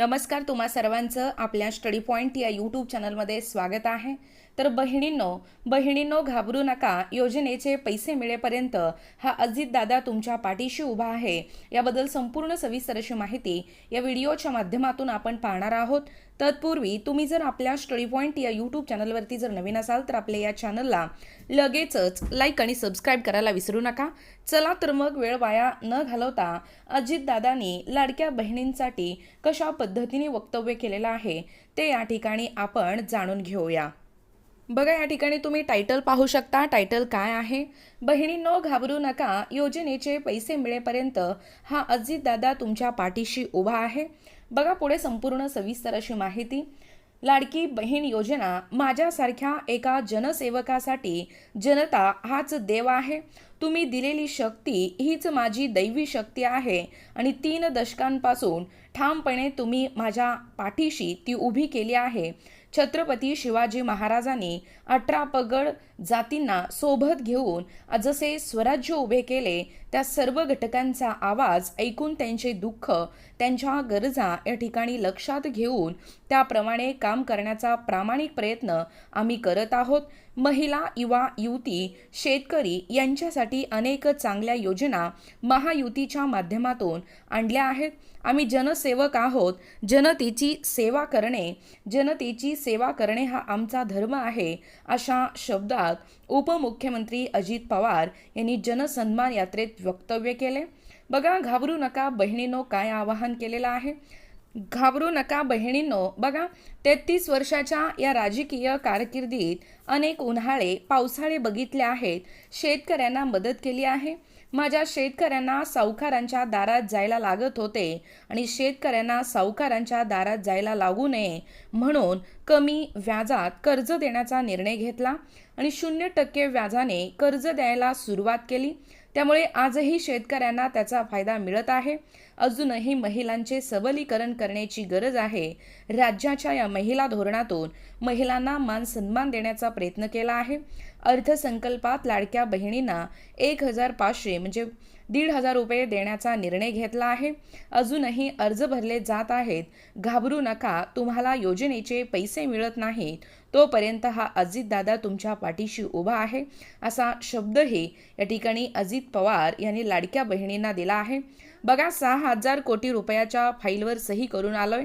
नमस्कार तुम्हा सर्वांचं आपल्या स्टडी पॉईंट या यूट्यूब चॅनलमध्ये स्वागत आहे. तर बहिणींनो बहिणींनो घाबरू नका. योजनेचे पैसे मिळेपर्यंत हा अजितदादा तुमच्या पाठीशी उभा आहे. याबद्दल संपूर्ण सविस्तर अशी माहिती या व्हिडिओच्या माध्यमातून आपण पाहणार आहोत. तत्पूर्वी तुम्ही जर आपल्या स्टडी पॉईंट या यूट्यूब चॅनलवरती जर नवीन असाल तर आपल्या या चॅनलला लगेचच लाईक आणि सबस्क्राईब करायला विसरू नका. चला तर मग वेळ वाया न घालवता अजितदादांनी लाडक्या बहिणींसाठी कशा पद्धतीने वक्तव्य केलेलं आहे ते या ठिकाणी आपण जाणून घेऊया. बघा या ठिकाणी तुम्ही टायटल पाहू शकता. टायटल काय आहे? बहिणींनो घाबरू नका. योजनेचे पैसे मिळेपर्यंत हा अजितदादा तुमच्या पाठीशी उभा आहे. बघा पुढे संपूर्ण सविस्तर अशी माहिती. लाडकी बहीण योजना माझ्यासारख्या एका जनसेवकासाठी जनता हाच देव आहे. तुम्ही दिलेली शक्ती हीच माझी दैवी शक्ती आहे. आणि तीन दशकांपासून ठामपणे तुम्ही माझ्या पाठीशी ती उभी केली आहे. छत्रपती शिवाजी महाराजांनी अठरा पगड जातींना सोबत घेऊन जसे स्वराज्य उभे केले. त्या सर्व घटकांचा आवाज ऐकून त्यांचे दुःख त्यांच्या गरजा या ठिकाणी लक्षात घेऊन त्याप्रमाणे काम करण्याचा प्रामाणिक प्रयत्न आम्ही करत आहोत. महिला युवा युवती शेतकरी यांच्यासाठी अनेक चांगल्या योजना महायुतीच्या माध्यमातून आणल्या आहेत. आम्ही जनसेवक आहोत. जनतेची सेवा करणे जनतेची सेवा करणे हा आमचा धर्म आहे अशा शब्दात उपमुख्यमंत्री अजित पवार यांनी जनसन्मान यात्रेत वक्तव्य केले. बघा घाबरू नका बहिणीनो काय आवाहन केलेलं आहे? घाबरू नका बहिणींनो बघा तेहतीस वर्षाच्या या राजकीय कारकिर्दीत अनेक उन्हाळे पावसाळे बघितले आहेत. शेतकऱ्यांना मदत केली आहे. माझ्या शेतकऱ्यांना सावकारांच्या दारात जायला लागत होते आणि शेतकऱ्यांना सावकारांच्या दारात जायला लागू नये म्हणून कमी व्याजात कर्ज देण्याचा निर्णय घेतला. आणि शून्य टक्के व्याजाने कर्ज द्यायला सुरुवात केली. त्यामुळे आजही शेतकऱ्यांना त्याचा फायदा मिळत आहे. अजूनही महिलांचे सबलीकरण करण्याची गरज आहे. राज्याच्या या महिला धोरणातून महिलांना मान सन्मान देण्याचा प्रयत्न केला आहे. अर्थसंकल्पात लाडक्या बहिणींना एक हजार पाचशे म्हणजे दीड हजार रुपये देण्याचा निर्णय घेतला आहे. अजूनही अर्ज भरले जात आहेत. घाबरू नका तुम्हाला योजनेचे पैसे मिळत नाहीत. तोपर्यंत हा अजितदादा तुमच्या पाठीशी उभा आहे. असा शब्दही या ठिकाणी अजित पवार यांनी लाडक्या बहिणींना दिला आहे. बघा सहा हजार कोटी रुपयाच्या फाईलवर सही करून आलोय.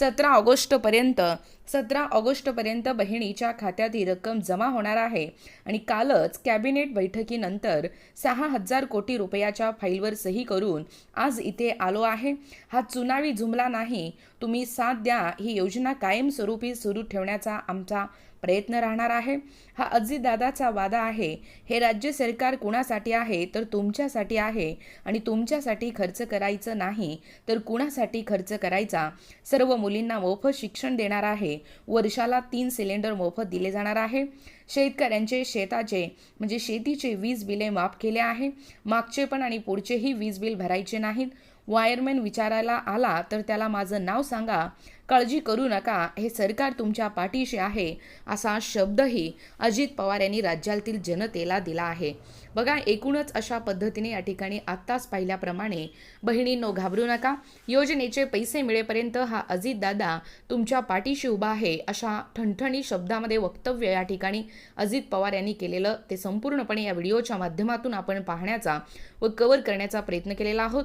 सतरा ऑगस्टपर्यंत सतरा ऑगस्टपर्यंत बहिणीच्या खात्यात ही रक्कम जमा होणार आहे. आणि कालच कॅबिनेट बैठकीनंतर सहा हजार कोटी रुपयाच्या फाईलवर सही करून आज इथे आलो आहे. हा चुनावी झुमला नाही. तुम्ही साथ द्या. ही योजना कायमस्वरूपी सुरू ठेवण्याचा आमचा प्रयत्न राहणार आहे. हा अजितदादाचा वादा आहे. हे राज्य सरकार कुणासाठी आहे? तर तुमच्यासाठी आहे. आणि तुमच्यासाठी खर्च करायचं नाही तर कुणासाठी खर्च करायचा? सर्व मुलींना मोफत शिक्षण देणार आहे. वर्षाला तीन सिलेंडर मोफत दिले जाणार आहे. शेतकऱ्यांचे शेताचे म्हणजे शेतीचे वीज बिले माफ केले आहे. मागचे पण आणि पुढचेही वीज बिल भरायचे नाहीत. वायरमॅन विचारायला आला तर त्याला माझं नाव सांगा. काळजी करू नका. हे सरकार तुमच्या पाठीशी आहे असा शब्दही अजित पवार यांनी राज्यातील जनतेला दिला आहे. बघा एकूणच अशा पद्धतीने या ठिकाणी आत्ताच पाहिल्याप्रमाणे बहिणींनो घाबरू नका. योजनेचे पैसे मिळेपर्यंत हा अजितदादा तुमच्या पाठीशी उभा आहे अशा ठणठणी शब्दामध्ये वक्तव्य या ठिकाणी अजित पवार यांनी केलेलं. ते संपूर्णपणे या व्हिडिओच्या माध्यमातून आपण पाहण्याचा व कव्हर करण्याचा प्रयत्न केलेला आहोत.